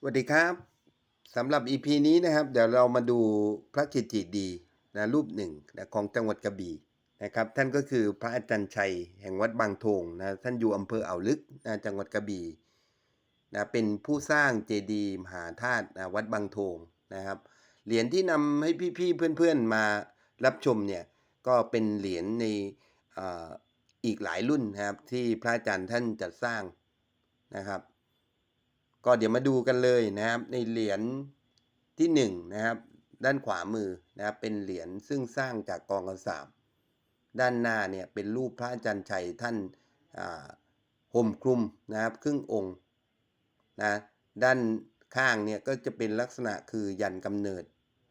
สวัสดีครับสำหรับ EP นี้นะครับ เดี๋ยวเรามาดูพระกิจิดีนะรูปหนึ่งนะของจังหวัดกระบี่นะครับ ท่านก็คือพระอาจารย์ชัย แห่งวัดบางทงนะท่านอยู่อำเภออ่าวลึกนะจังหวัดกระบี่นะเป็นผู้สร้างเจดีย์มหาธาตุนะวัดบางทงนะครับเหรียญที่นำให้พี่ๆเพื่อนๆมารับชมเนี่ยก็เป็นเหรียญในออีกหลายรุ่นนะครับที่พระอาจารย์ท่านจัดสร้างนะครับ ก็เดี๋ยวมาดูกันเลยนะครับ ในเหรียญที่หนึ่งนะครับด้านขวามือนะครับเป็นเหรียญซึ่งสร้างจากกองกระสาบด้านหน้าเนี่ยเป็นรูปพระอาจารย์ชัยท่านห่มคลุมนะครับครึ่งองค์นะด้านข้างเนี่ยก็จะเป็นลักษณะคือยันกำเนิด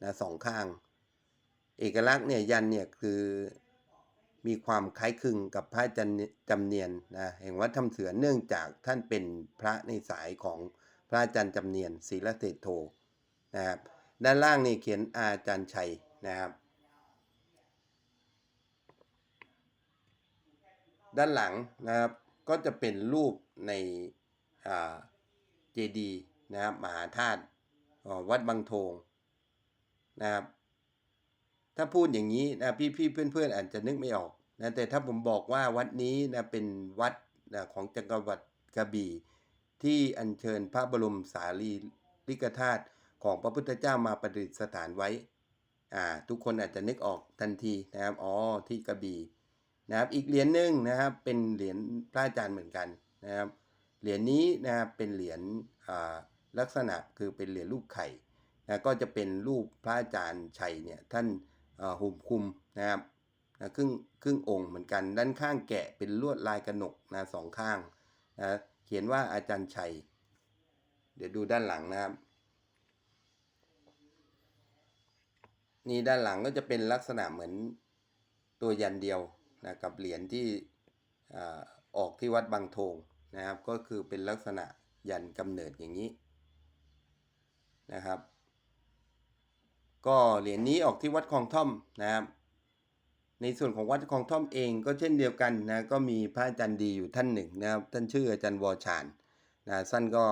นะสองข้าง เอกลักษณ์เนี่ยยันเนี่ยคือมีความคล้ายคลึงกับพระจารย์จำเนียนนะแห่งวัดถ้ำเสือเนื่องจากท่านเป็นพระในสายของ พระอาจารย์จำเนียนศีลเศรษโทนะครับด้านล่างนี่เขียนอาจารย์ชัยนะครับ ด้านหลังนะครับก็จะเป็นรูปในเจดีนะครับมหาธาตุวัดบางโทงนะครับถ้าพูดอย่างนี้นะพี่พี่เพื่อนเพื่อนอาจจะนึกไม่ออกนะแต่ถ้าผมบอกว่าวัดนี้นะเป็นวัดนะของจักรวรรดิกระบี่ ที่อัญเชิญพระบรมสารีริกธาตุของพระพุทธเจ้ามาประดิษฐานไว้ อ่า ทุกคนอาจจะนึกออกทันทีนะครับ อ๋อ ที่กระบี่นะครับ อีกเหรียญหนึ่งนะครับ เป็นเหรียญพระอาจารย์เหมือนกันนะครับ เหรียญนี้นะครับ เป็นเหรียญอ่าลักษณะคือเป็นเหรียญรูปไข่นะก็จะเป็นรูปพระอาจารย์ชัยเนี่ยท่านอ่อห่มคุมนะครับนะครึ่งครึ่งองค์เหมือนกัน ด้านข้างแกะเป็นลวดลายกระหนกนะสองข้างนะ เขียนว่าอาจารย์ชัย เดี๋ยวดูด้านหลังนะครับ นี่ด้านหลังก็จะเป็นลักษณะเหมือนตัวยันเดียวนะกับเหรียญที่อออกที่วัดบางโทงนะครับ ก็คือเป็นลักษณะยันกำเนิดอย่างนี้นะครับ ก็เหรียญนี้ออกที่วัดคลองท่อมนะครับ ในส่วนของวัดคลองท่อมเองก็เช่นเดียวกันนะก็มีพระอาจารย์ดีอยู่ท่านหนึ่งนะครับท่านชื่ออาจารย์วอชานนะท่านก็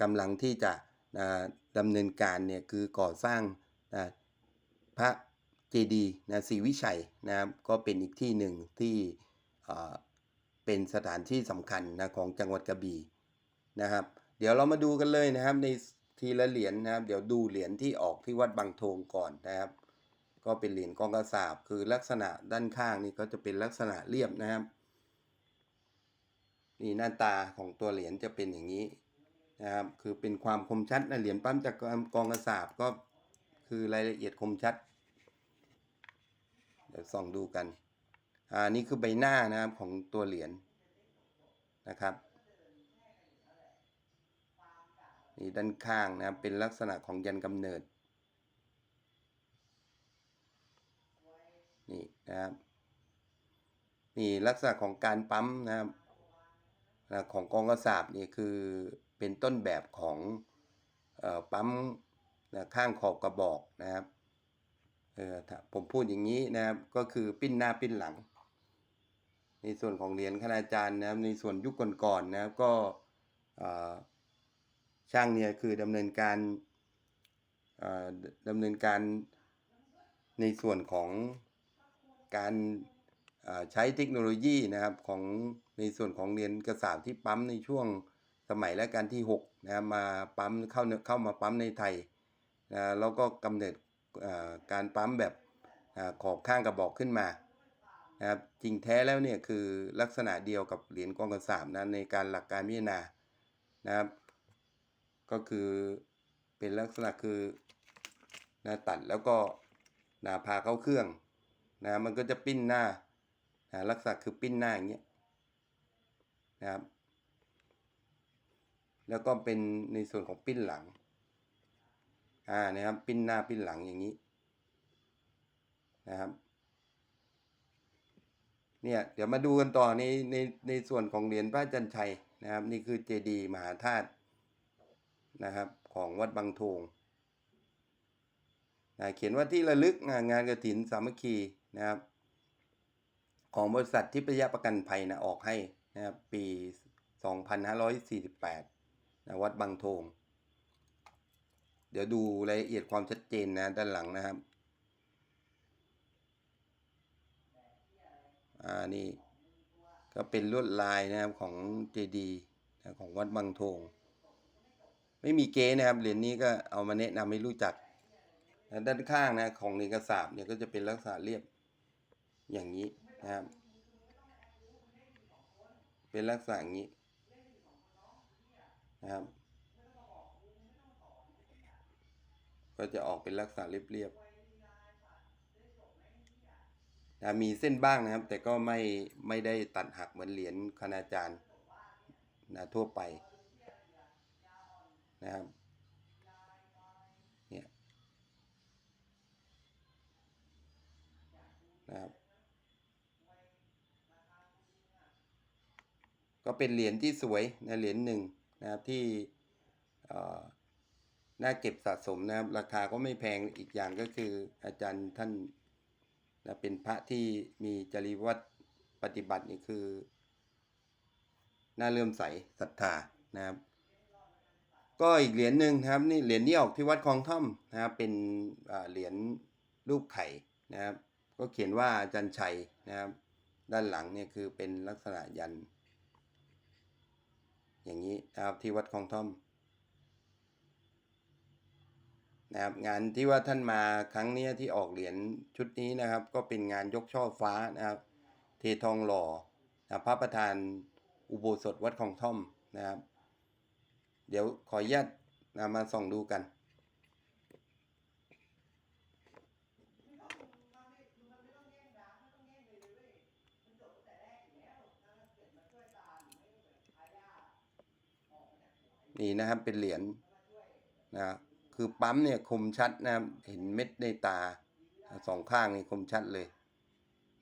กำลังที่จะนะดำเนินการเนี่ยคือก่อสร้างนะพระเจดีย์นะศรีวิชัยนะครับก็เป็นอีกที่หนึ่งที่เป็นสถานที่สำคัญนะของจังหวัดกระบี่นะครับ เดี๋ยวเรามาดูกันเลยนะครับในทีละเหรียญนะครับ เดี๋ยวดูเหรียญที่ออกที่วัดบางโทงก่อนนะครับ ก็เป็นเหรียญกองกระสาบคือลักษณะด้านข้างนี่ก็จะเป็นลักษณะเรียบนะครับ นี่หน้าตาของตัวเหรียญจะเป็นอย่างนี้นะครับคือเป็นความคมชัดนะเหรียญปั้มจากกองกระสาบก็คือรายละเอียดคมชัด เดี๋ยวส่องดูกันอ่านี่คือใบหน้านะครับของตัวเหรียญนะครับนี่ด้านข้างนะครับเป็นลักษณะของยันกำเนิด นี่นะครับนี่ลักษณะของการปั๊มนะครับของกองกระสาบนี่คือเป็นต้นแบบของออปั๊มนะข้างขอบกระบอกนะครับผมพูดอย่างนี้นะครับก็คือปิ้นหน้าปิ้นหลัง ในส่วนของเหรียญคณาจารย์นะครับในส่วนยุคก่อนๆนะครับก็ช่างเนี่ยคือดำเนินการเอ่อดำเนินการในส่วนของ การใช้เทคโนโลยีนะครับของในส่วนของเหรียญกระสาบที่ปั๊มในช่วงสมัยรัชกาลที่6นะครับมาปั๊มเข้าเข้ามาปั๊มในไทยนะแล้วก็กำเนิดการปั๊มแบบอขอบข้างกระบอกขึ้นมานะครับจริงแท้แล้วเนี่ยคือลักษณะเดียวกับเหรียญกองกระสาบนะในการหลักการพิจารณานะครับ ก็คือเป็นลักษณะคือนะตัดแล้วก็นะพาเข้าเครื่อง นะมันก็จะปิ้นหน้านะลักษณะคือปิ้นหน้าอย่างเงี้ยนะครับ แล้วก็เป็นในส่วนของปิ้นหลัง อ่านะครับ ปิ้นหน้าปิ้นหลังอย่างนี้ นะครับ เนี่ย เดี๋ยวมาดูกันต่อในในในส่วนของเหรียญพระจันชัยนะครับ นี่คือเจดีมหาธาตุนะครับ ของวัดบางโทงนะเขียนว่าที่ระลึกงานงานกระถินสามัคคี นะครับ ของบริษัททิพยประกันภัยนะออกให้นะครับปี 2548นะวัดบางโทง เดี๋ยวดูรายละเอียดความชัดเจนนะด้านหลังนะครับอ่านี่ก็เป็นลวดลายนะครับของเจดีนะของวัดบางโทง ไม่มีเก๊นะครับเหรียญนี้ก็เอามาแนะนำให้รู้จัก ด้านข้างนะของเนกสาบเนี่ยก็จะเป็นลักษณะเรียบ อย่างนี้นะครับ เป็นลักษณะอย่างนี้นะครับ ก็จะออกเป็นลักษณะเรียบๆนะมีเส้นบ้างนะครับ แต่ก็ไม่ไม่ได้ตัดหักเหมือนเหรียญคณาจารย์นะทั่วไปนะครับเนี่ยนะครับ ก็เป็นเหรียญที่สวยนะเหรียญหนึ่งนะครับที่น่าเก็บสะสมนะครับ ราคาก็ไม่แพงอีกอย่างก็คือ อาจารย์ท่านนะเป็นพระที่มีจริยวัตรปฏิบัตินี่คือ น่าเลื่อมใสศรัทธานะครับ ก็อีกเหรียญหนึ่งครับนี่เหรียญนี้ออกที่วัดคลองท่อมนะครับเป็นเหรียญรูปไข่นะครับ ก็เขียนว่าอาจารย์ชัยนะครับ ด้านหลังเนี่ยคือเป็นลักษณะยันต์ อย่างนี้นะครับที่วัดคลองท่อมนะครับงานที่ว่าท่านมาครั้งนี้ที่ออกเหรียญชุดนี้นะครับ ก็เป็นงานยกช่อฟ้านะครับ เททองหล่อนะพระประธานอุโบสถวัดคลองท่อมนะครับ เดี๋ยวขออนุญาตนะมาส่องดูกัน นี่นะครับเป็นเหรียญนะคือปั๊มเนี่ยคมชัดนะครับเห็นเม็ดในตาสองข้างนี่คมชัดเลย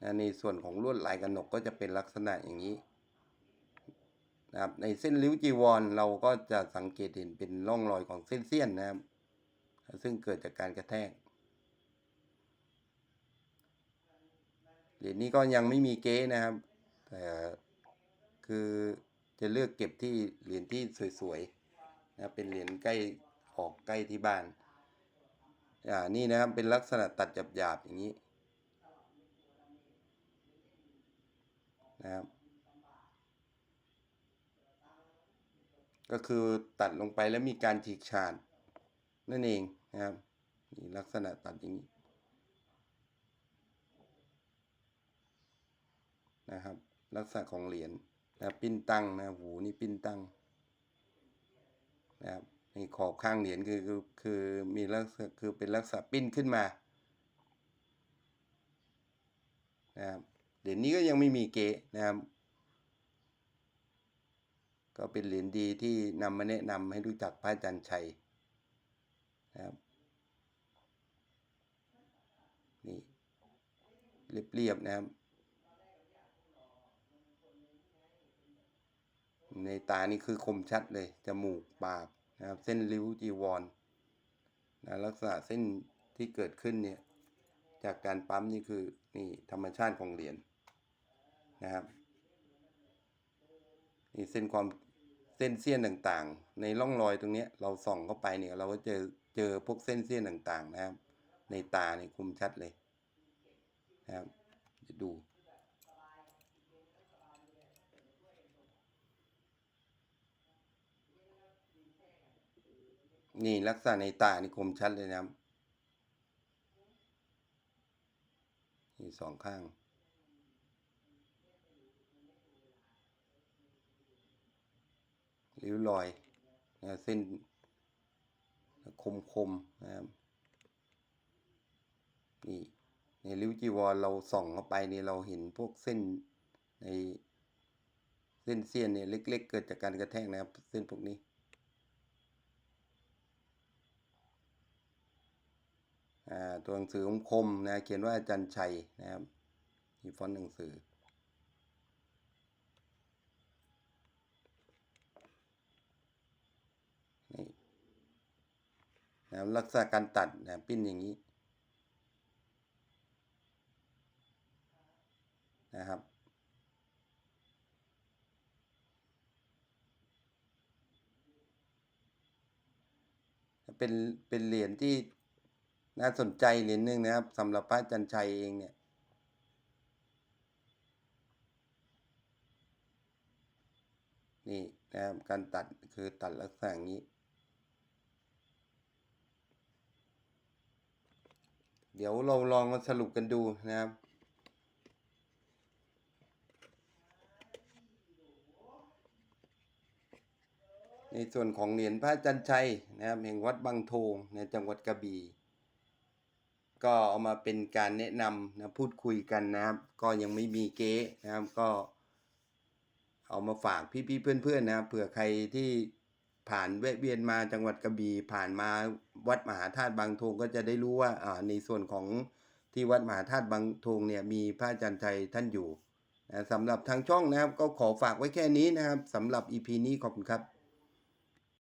นะในส่วนของลวดลายกระหนกก็จะเป็นลักษณะอย่างนี้นะครับในเส้นริ้วจีวร เราก็จะสังเกตเห็นเป็นร่องรอยของเส้นเสี้ยนนะครับ ซึ่งเกิดจากการกระแทกเหรียญนี้ก็ยังไม่มีเก๊นะครับแต่คือจะเลือกเก็บที่เหรียญที่สวยๆ นะเป็นเหรียญใกล้ออกใกล้ที่บ้าน อ่า นี่นะครับเป็นลักษณะตัดหยาบๆอย่างนี้นะครับ ก็คือตัดลงไปแล้วมีการฉีกขาดนั่นเองนะครับนี่ลักษณะตัดอย่างนี้นะครับ ลักษณะของเหรียญนะปิ้นตั้งนะหูนี่ปิ้นตั้ง นะครับนี่ขอบข้างเหรียญคือคือคือมีลักษณะคือเป็นลักษณะปิ้นขึ้นมานะครับเหรียญนี้ก็ยังไม่มีเกะนะครับ ก็เป็นเหรียญดีที่นำมาแนะนำให้รู้จักพระอาจารย์ชัยนะครับนี่เรียบๆนะครับ ในตานี่คือคมชัดเลย จมูกปากนะครับ เส้นริ้วจีวรนะลักษณะเส้นที่เกิดขึ้นเนี่ย จากการปั๊มนี่คือนี่ธรรมชาติของเหรียญนะครับนี่เส้นความเส้นเสี้ยนต่างๆ ในร่องรอยตรงนี้เราส่องเข้าไปเนี่ย เราก็เจอเจอพวกเส้นเสี้ยนต่างๆ นะครับ ในตาเนี่ยคมชัดเลยนะครับจะดู นี่ลักษณะในตานี่คมชัดเลยนะครับนี่สองข้าง ริ้วรอยนะเส้นคมคมนะครับ นี่ในริ้วจีวรเราส่องเข้าไปนี่เราเห็นพวกเส้นในเส้นเสี้ยนเนี่ยเล็ก ๆ เกิดจากการกระแทกนะครับ เส้นพวกนี้ อ่า ตัวหนังสือคมนะเขียนว่าอาจารย์ชัยนะครับมีฟอนต์หนังสือ นี่นะครับลักษณะการตัดนะปิ้นอย่างนี้นะครับเป็นเป็นเหรียญที่ น่าสนใจเหรียญหนึ่งนะครับสำหรับพระจันชัยเองเนี่ยนี่นะครับการตัดคือตัดลักษณะอย่างนี้ เดี๋ยวเราลองมาสรุปกันดูนะครับในส่วนของเหรียญพระจันชัยนะครับแห่งวัดบางโทงในจังหวัดกระบี่ ก็เอามาเป็นการแนะนำนะพูดคุยกันนะครับ ก็ยังไม่มีเก๊นะครับก็ เอามาฝากพี่ๆเพื่อนๆนะครับเผื่อใครที่ผ่านแวะเวียนมาจังหวัดกระบี่ผ่านมาวัดมหาธาตุบางทงก็จะได้รู้ว่าอ่าในส่วนของที่วัดมหาธาตุบางทงเนี่ยมีพระอาจารย์ชัยท่านอยู่นะสำหรับทางช่องนะครับ ก็ขอฝากไว้แค่นี้นะครับสำหรับ EP นี้ขอบคุณครับ